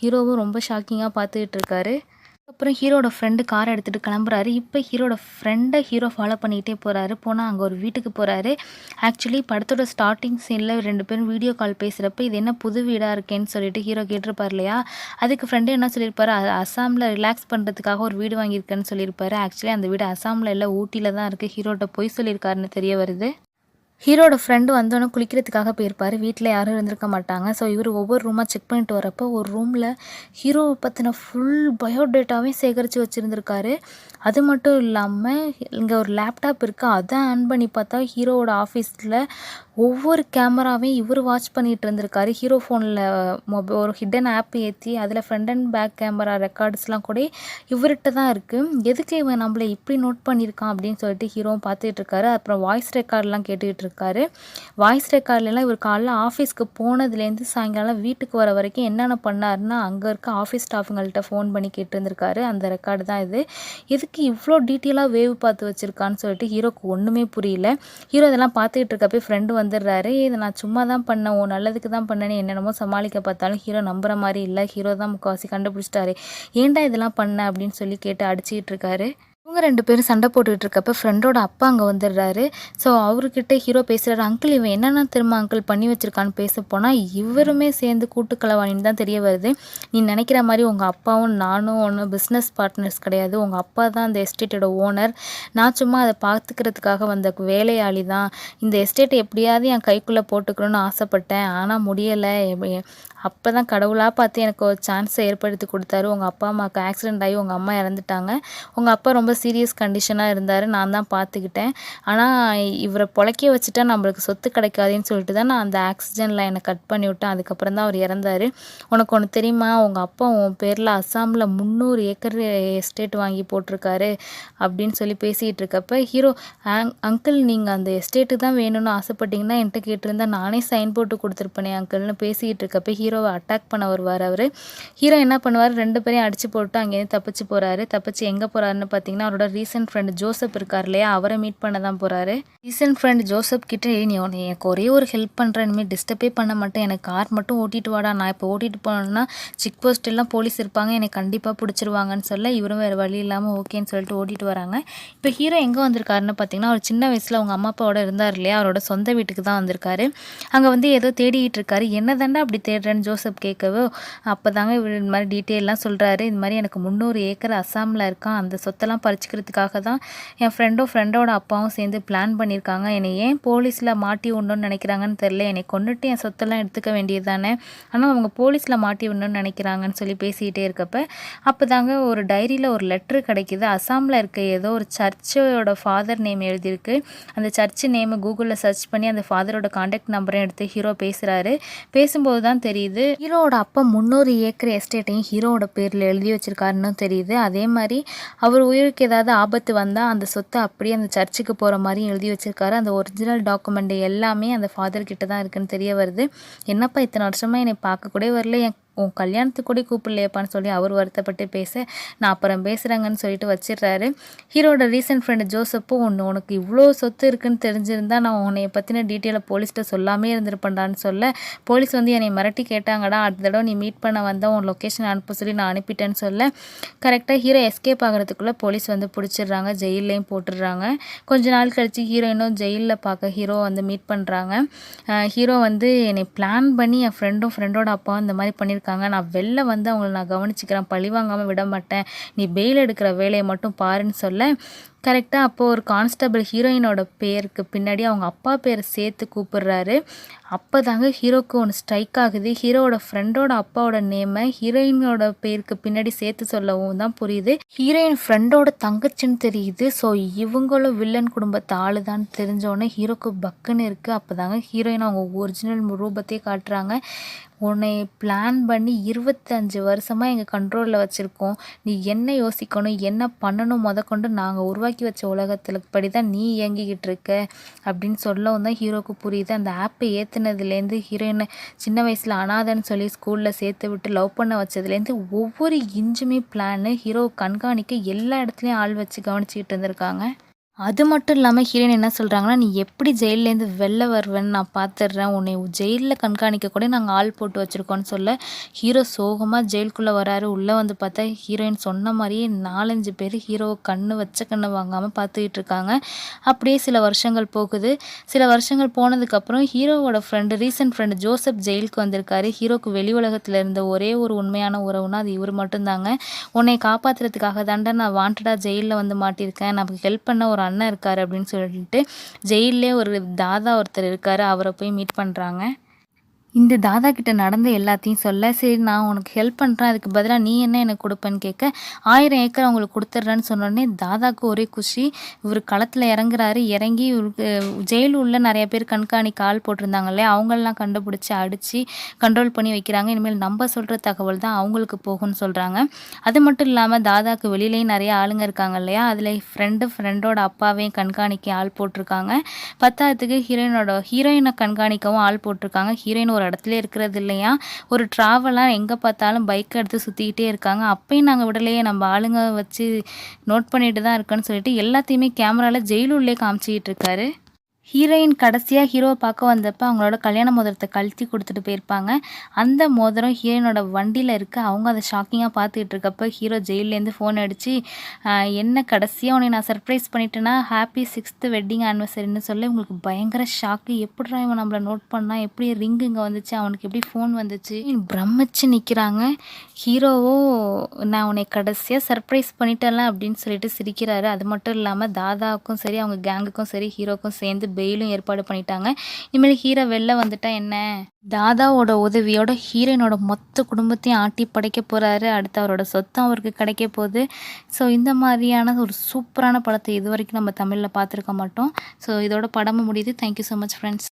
ஹீரோவும் ரொம்ப ஷாக்கிங்காக பார்த்துக்கிட்டு இருக்காரு. அப்புறம் ஹீரோட ஃப்ரெண்டு கார் எடுத்துகிட்டு கிளம்புறாரு. இப்போ ஹீரோட ஃப்ரெண்டை ஹீரோ ஃபாலோ பண்ணிக்கிட்டே போகிறாரு போனால் அங்கே ஒரு வீட்டுக்கு போகிறாரு ஆக்சுவலி படத்தோட ஸ்டார்டிங் சீனில் ரெண்டு பேரும் வீடியோ கால் பேசுகிறப்ப இது என்ன புது வீடாக இருக்கேன்னு சொல்லிட்டு ஹீரோ கேட்டிருப்பார் இல்லையா? அதுக்கு ஃப்ரெண்டு என்ன சொல்லியிருப்பாரு? அசாமில் ரிலாக்ஸ் பண்ணுறதுக்காக ஒரு வீடு வாங்கியிருக்கேன்னு சொல்லியிருப்பாரு. ஆக்சுவலி அந்த வீடு அசாமில் இல்லை ஊட்டியில் தான் இருக்குது ஹீரோட்ட பொய் சொல்லியிருக்காருன்னு தெரிய வருது. ஹீரோட ஃப்ரெண்டு வந்தோடனே குளிக்கிறதுக்காக போயிருப்பார். வீட்டில் யாரும் இருந்திருக்க மாட்டாங்க. ஸோ இவர் ஒவ்வொரு ரூமாக செக் பண்ணிட்டு வரப்போ ஒரு ரூமில் ஹீரோவை பற்றின ஃபுல் பயோடேட்டாவையும் சேகரித்து வச்சுருந்துருக்காரு. அது மட்டும் இல்லாமல் இங்கே ஒரு லேப்டாப் இருக்குது அதை ஆன் பண்ணி பார்த்தா ஹீரோவோட ஆஃபீஸில் ஒவ்வொரு கேமராவையும் இவர் வாட்ச் பண்ணிகிட்டு இருந்திருக்காரு. ஹீரோ ஃபோனில் மொபைல் ஒரு ஹிடன் ஆப் ஏற்றி அதில் ஃப்ரண்ட் அண்ட் பேக் கேமரா ரெக்கார்ட்ஸ்லாம் கூட இவர்கிட்ட தான் இருக்குது எதுக்கு இவன் நம்மளை இப்படி நோட் பண்ணியிருக்கான் அப்படின்னு சொல்லிட்டு ஹீரோவும் பார்த்துட்டு இருக்காரு. அப்புறம் வாய்ஸ் ரெக்கார்ட்லாம் கேட்டுக்கிட்டு இருக்காரு வாய்ஸ் ரெக்கார்ட்லாம் இவர் காலைல ஆஃபீஸ்க்கு போனதுலேருந்து சாயங்காலம் வீட்டுக்கு வர வரைக்கும் என்னென்ன பண்ணாருன்னா அங்கே இருக்க ஆஃபீஸ் ஸ்டாஃபுங்கள்கிட்ட ஃபோன் பண்ணி கேட்டுருந்துருக்காரு. அந்த ரெக்கார்டு தான் இது. எதுக்கு இவ்வளோ டீட்டெயிலாக வேவ் பார்த்து வச்சுருக்கான்னு சொல்லிட்டு ஹீரோக்கு ஒன்றுமே புரியல. ஹீரோ இதெல்லாம் பார்த்துக்கிட்டு இருக்கப்போ ஃப்ரெண்டு வந்துடுறாரு இதை நான் சும்மா தான் பண்ணேன். ஓ நல்லதுக்கு தான் பண்ணேன்னு என்னென்னமோ சமாளிக்க பார்த்தாலும் ஹீரோ நம்புகிற மாதிரி இல்லை. ஹீரோ தான் முக்கால்வாசி கண்டுபிடிச்சிட்டாரு. ஏன்டா இதெல்லாம் பண்ண? அப்படின்னு சொல்லி கேட்டு அடிச்சுக்கிட்டு இருக்காரு இவங்க ரெண்டு பேரும் சண்டை போட்டுக்கிட்டு இருக்கப்ப ஃப்ரெண்டோட அப்பா அங்கே வந்துடுறாரு. ஸோ அவர்கிட்ட ஹீரோ பேசுகிறாரு அங்கிள் இவன் என்னென்ன திரும்ப அங்கிள் பண்ணி வச்சிருக்கான்னு பேச போனால் இவருமே சேர்ந்து கூட்டுக்களவாணின்னு தான் தெரிய வருது. நீ நினைக்கிற மாதிரி உங்கள் அப்பாவும் நானும் ஒன்றும் பிஸ்னஸ் பார்ட்னர்ஸ் கிடையாது. உங்கள் அப்பா தான் அந்த எஸ்டேட்டோட ஓனர் நான் சும்மா அதை பார்த்துக்கிறதுக்காக வந்த வேலையாளி தான். இந்த எஸ்டேட்டை எப்படியாவது என் கைக்குள்ளே போட்டுக்கணும்னு ஆசைப்பட்டேன். ஆனால் முடியலை. அப்போ தான் கடவுளாக பார்த்து எனக்கு ஒரு சான்ஸை ஏற்படுத்தி கொடுத்தாரு. உங்கள் அப்பா அம்மாவுக்கு ஆக்சிடெண்ட் ஆகி உங்கள் அம்மா இறந்துட்டாங்க. உங்கள் அப்பா ரொம்ப சீரியஸ் கண்டிஷனாக இருந்தார். நான் தான் பார்த்துக்கிட்டேன். ஆனால் இவரை பொழைக்க வச்சுட்டா நம்மளுக்கு சொத்து கிடைக்காதுன்னு சொல்லிட்டு தான் நான் அந்த ஆக்சிஜன் லைனை கட் பண்ணி விட்டேன். அதுக்கப்புறம் தான் அவர் இறந்தார். உனக்கு ஒன்று தெரியுமா? உங்கள் அப்பா உன் பேரில் அஸ்ஸாமில் முந்நூறு ஏக்கர் எஸ்டேட் வாங்கி போட்டிருக்காரு அப்படின்னு சொல்லி பேசிகிட்டு இருக்கப்ப ஹீரோ அங்கிள் நீங்கள் அந்த எஸ்டேட்டு தான் வேணும்னு ஆசைப்பட்டீங்கன்னா என்கிட்ட கேட்டிருந்தா நானே சைன் போட்டு கொடுத்துருப்பேனே அங்கிள்னு பேசிகிட்டு இருக்கப்ப ஹீரோவை அட்டாக் பண்ண வருவார் அவர். ஹீரோ என்ன பண்ணுவார்? ரெண்டு பேரையும் அடிச்சு போட்டு அங்கேருந்து தப்பிச்சு போகிறாரு தப்பிச்சு எங்கே போகிறாருன்னு பார்த்தீங்கன்னா அவரோட ரீசெண்ட் ஃப்ரெண்ட் ஜோசப் இருக்கார் இல்லையா? அவரை மீட் பண்ண தான் போகிறாரு ரீசெண்ட் ஃப்ரெண்ட் ஜோசப் கிட்ட நீ உன்னை எனக்கு ஒரே ஒரு ஹெல்ப் பண்ணுறேன் இனிமேல் டிஸ்டர்பே பண்ண மாட்டேன். எனக்கு கார் மட்டும் ஓட்டிட்டு வாடா. நான் இப்போ ஓட்டிட்டு போனேன்னா செக் போஸ்ட் எல்லாம் போலீஸ் இருப்பாங்க. எனக்கு கண்டிப்பாக பிடிச்சிருவாங்கன்னு சொல்ல இவரும் வேறு வழி இல்லாமல் ஓகேன்னு சொல்லிட்டு ஓட்டிட்டு வராங்க. இப்போ ஹீரோ எங்கே வந்திருக்காருன்னு பார்த்தீங்கன்னா அவர் சின்ன வயசில் அவங்க அம்மா அப்பாவோட இருந்தார் இல்லையா? அவரோட சொந்த வீட்டுக்கு தான் வந்திருக்காரு. அங்கே வந்து ஏதோ தேடிட்டு இருக்காரு. என்ன தாண்டா அப்படி தேடுறேன்னு ஜோசப் கேட்கவோ அப்போ தாங்க இவர் இந்த மாதிரி டீட்டெயிலெலாம் சொல்கிறாரு இந்த மாதிரி எனக்கு முந்நூறு ஏக்கர் அஸ்ஸாமில் இருக்கான் அந்த சொத்தெல்லாம் பறிச்சுக்கிறதுக்காக தான் என் ஃப்ரெண்டும் ஃப்ரெண்டோட அப்பாவும் சேர்ந்து பிளான் பண்ணியிருக்காங்க. என்னை ஏன் போலீஸில் மாட்டி விடணும்னு நினைக்கிறாங்கன்னு தெரில என்னை கொண்டுட்டு என் சொத்தெல்லாம் எடுத்துக்க வேண்டியது தானே ஆனால் அவங்க போலீஸில் மாட்டி விடணும்னு நினைக்கிறாங்கன்னு சொல்லி பேசிக்கிட்டே இருக்கப்ப அப்போ தாங்க ஒரு டைரியில் ஒரு லெட்ரு கிடைக்கிது. அசாமில் இருக்க ஏதோ ஒரு சர்ச்சோட ஃபாதர் நேம் எழுதியிருக்கு. அந்த சர்ச்சு நேமை கூகுளில் சர்ச் பண்ணி அந்த ஃபாதரோட காண்டாக்ட் நம்பரையும் எடுத்து ஹீரோ பேசுகிறாரு பேசும்போது தான் தெரியுது. ஹீரோவோட அப்பா முந்நூறு ஏக்கர் எஸ்டேட்டையும் ஹீரோட பேரில் எழுதி வச்சிருக்காருன்னு தெரியுது. அதே மாதிரி அவர் உயிருக்கு ஏதாவது ஆபத்து வந்தால் அந்த சொத்தை அப்படியே அந்த சர்ச்சுக்கு போகிற மாதிரியும் எழுதி வச்சிருக்காரு. அந்த ஒரிஜினல் டாக்குமெண்ட் எல்லாமே அந்த ஃபாதர் கிட்ட தான் இருக்குன்னு தெரிய வருது. என்னப்பா இத்தனை வருஷமாக என்னை பார்க்க கூட வரல? என் உன் கல்யாணத்துக்கு கூட கூப்பிடலையப்பான்னு சொல்லி அவர் வருத்தப்பட்டு பேச நான் அப்புறம் பேசுகிறேங்கன்னு சொல்லிட்டு வச்சிடுறாரு. ஹீரோட ரீசன்ட் ஃப்ரெண்டு ஜோசப்பும் ஒன்று உனக்கு இவ்வளோ சொத்து இருக்குன்னு தெரிஞ்சிருந்தா நான் உன்னை பற்றின டீட்டெயிலை போலீஸ்கிட்ட சொல்லாமே இருந்திருப்பேன்டான்னு சொல்ல போலீஸ் வந்து என்னை மிரட்டி கேட்டாங்கடா அடுத்த தடவை நீ மீட் பண்ண வந்தால் உன் லொக்கேஷன் அனுப்ப சொல்லி நான் அனுப்பிட்டேன்னு சொல்ல. கரெக்டாக ஹீரோ எஸ்கேப் ஆகிறதுக்குள்ளே போலீஸ் வந்து பிடிச்சிடுறாங்க ஜெயிலையும் போட்டுடுறாங்க. கொஞ்ச நாள் கழித்து ஹீரோயினும் ஜெயிலில் பார்க்க ஹீரோ வந்து மீட் பண்ணுறாங்க ஹீரோ வந்து என்னை பிளான் பண்ணி என் ஃப்ரெண்டும் ஃப்ரெண்டோட அப்பாவும் இந்த மாதிரி பண்ணியிருக்காங்க இருக்காங்க. நான் வெளில வந்து அவங்கள நான் கவனிச்சிக்கிறேன். பழி வாங்காமல் விட மாட்டேன். நீ பெயில் எடுக்கிற வேலையை மட்டும் பாருன்னு சொல்ல கரெக்டாக அப்போது ஒரு கான்ஸ்டபிள் ஹீரோயினோட பேருக்கு பின்னாடி அவங்க அப்பா பேரை சேர்த்து கூப்பிடுறாரு. அப்போ தாங்க ஹீரோக்கு ஒன்று ஸ்ட்ரைக் ஆகுது. ஹீரோவோட ஃப்ரெண்டோட அப்பாவோட நேமை ஹீரோயினோட பேருக்கு பின்னாடி சேர்த்து சொல்லவும் தான் புரியுது. ஹீரோயின் ஃப்ரெண்டோட தங்கச்சின்னு தெரியுது. ஸோ இவங்களும் வில்லன் குடும்பத்து ஆளு தான் தெரிஞ்சோடனே ஹீரோக்கு பக்குன்னு இருக்குது அப்போ தாங்க ஹீரோயின் அவங்க ஒரிஜினல் ரூபத்தையே காட்டுறாங்க. உன்னை பிளான் பண்ணி இருபத்தஞ்சு வருஷமாக எங்கள் கண்ட்ரோலில் வச்சுருக்கோம். நீ என்ன யோசிக்கணும் என்ன பண்ணணும் முதக்கொண்டு நாங்கள் உருவாக்கி வச்ச உலகத்தில் படி தான் நீ இயங்கிக்கிட்டு இருக்க அப்படின்னு சொல்லவும் தான் ஹீரோக்கு புரியுது. அந்த ஆப்பை ஏற்றுனதுலேருந்து ஹீரோயினை சின்ன வயசில் அனாதன்னு சொல்லி ஸ்கூலில் சேர்த்து விட்டு லவ் பண்ண வச்சதுலேருந்து ஒவ்வொரு இன்ச்சுமே பிளான்னு ஹீரோ கண்காணிக்க எல்லா இடத்துலையும் ஆள் வச்சு கவனிச்சிக்கிட்டு இருந்திருக்காங்க. அது மட்டும் இல்லாமல் ஹீரோயின் என்ன சொல்கிறாங்கன்னா நீ எப்படி ஜெயிலேருந்து வெளில வருவேன்னு நான் பார்த்துடுறேன் உன்னை ஜெயிலில் கண்காணிக்க கூட நாங்கள் ஆள் போட்டு வச்சுருக்கோன்னு சொல்ல ஹீரோ சோகமாக ஜெயிலுக்குள்ளே வராரு. உள்ளே வந்து பார்த்தா ஹீரோயின் சொன்ன மாதிரியே நாலஞ்சு பேர் ஹீரோவை கண்ணு வச்ச கண்ணு வாங்காமல் பார்த்துக்கிட்டு இருக்காங்க. அப்படியே சில வருஷங்கள் போகுது. சில வருஷங்கள் போனதுக்கப்புறம் ஹீரோவோட ஃப்ரெண்டு ரீசன்ட் ஃப்ரெண்டு ஜோசப் ஜெயிலுக்கு வந்திருக்காரு. ஹீரோக்கு வெளி உலகத்தில் இருந்த ஒரே ஒரு உண்மையான உறவுனா அது இவர் மட்டும்தாங்க. உன்னை காப்பாற்றுறதுக்காக தாண்டா நான் வாண்டடாக ஜெயிலில் வந்து மாட்டியிருக்கேன். நமக்கு ஹெல்ப் பண்ண ஒரு அண்ணன் இருக்கார் அப்படின்னு சொல்லிட்டு ஜெயிலே ஒரு தாதா ஒருத்தர் இருக்கார் அவரை போய் மீட் பண்ணுறாங்க இந்த தாதா கிட்ட நடந்த எல்லாத்தையும் சொல்ல சரி நான் உனக்கு ஹெல்ப் பண்ணுறேன் அதுக்கு பதிலாக நீ என்ன எனக்கு கொடுப்பேன்னு கேட்க ஆயிரம் ஏக்கர் அவங்களுக்கு கொடுத்துட்றேன்னு சொன்னோடனே தாதாவுக்கு ஒரே குஷி. இவர் களத்தில் இறங்குறாரு. இறங்கி இவருக்கு ஜெயில் உள்ள நிறைய பேர் கண்காணிக்க ஆள் போட்டிருந்தாங்க இல்லையா அவங்களெலாம் கண்டுபிடிச்சி அடித்து கண்ட்ரோல் பண்ணி வைக்கிறாங்க. இனிமேல் நம்ம சொல்கிற தகவல் தான் அவங்களுக்கு போகும்னு சொல்கிறாங்க அது மட்டும் இல்லாமல் தாதாவுக்கு வெளியிலேயும் நிறைய ஆளுங்க இருக்காங்க இல்லையா? அதில் ஃப்ரெண்டு ஃப்ரெண்டோட அப்பாவையும் கண்காணிக்க ஆள் போட்டிருக்காங்க. பத்தாயிரத்துக்கு ஹீரோயினோட ஹீரோயினை கண்காணிக்கவும் ஆள் போட்டிருக்காங்க. ஹீரோயின் ஒரு இடத்துல இருக்கிறது இல்லையா? ஒரு ட்ராவலாக எங்கே பார்த்தாலும் பைக் எடுத்து சுற்றிக்கிட்டே இருக்காங்க. அப்பயும் நாங்கள் விடலையே நம்ம ஆளுங்க வச்சு நோட் பண்ணிட்டு தான் இருக்கோன்னு சொல்லிட்டு எல்லாத்தையுமே கேமராவில் ஜெயிலுள்ளே காமிச்சிக்கிட்டு இருக்காரு. ஹீரோயின் கடைசியாக ஹீரோவை பார்க்க வந்தப்போ அவங்களோட கல்யாண மோதிரத்தை கழட்டி கொடுத்துட்டு போயிருப்பாங்க. அந்த மோதிரம் ஹீரோயினோட வண்டியில் இருக்க. அவங்க அதை ஷாக்கிங்காக பார்த்துக்கிட்டு இருக்கப்போ ஹீரோ ஜெயிலேருந்து ஃபோன் அடித்து என்ன கடைசியாக உன்னை நான் சர்ப்ரைஸ் பண்ணிட்டேன்னா ஹாப்பி சிக்ஸ்த்து வெட்டிங் ஆனிவர்சரின்னு சொல்லி உங்களுக்கு பயங்கர ஷாக்கு எப்படிடா இவன் நம்மளை நோட் பண்ணால் எப்படி ரிங் இங்கே வந்துச்சு? அவனுக்கு எப்படி ஃபோன் வந்துச்சு? பிரமிச்சு நிற்கிறாங்க ஹீரோவோ நான் உன்னை கடைசியாக சர்ப்ரைஸ் பண்ணிட்டேன்ல அப்படின்னு சொல்லிட்டு சிரிக்கிறாரு. அது மட்டும் இல்லாமல் தாதாவுக்கும் சரி அவங்க கேங்குக்கும் சரி ஹீரோக்கும் சேர்ந்து பெயிலும் ஏற்பாடு பண்ணிட்டாங்க. இனிமேல் ஹீரோ வெளில வந்துட்டா என்ன? தாதாவோட உதவியோட ஹீரோயினோட மொத்த குடும்பத்தையும் ஆட்டி படைக்க போகிறாரு அடுத்து அவரோட சொத்தம் அவருக்கு கிடைக்க போகுது. ஸோ இந்த மாதிரியான ஒரு சூப்பரான படத்தை இது வரைக்கும் நம்ம தமிழில் பார்த்துருக்க மாட்டோம். ஸோ இதோட படமும் முடியுது. Thank you so much friends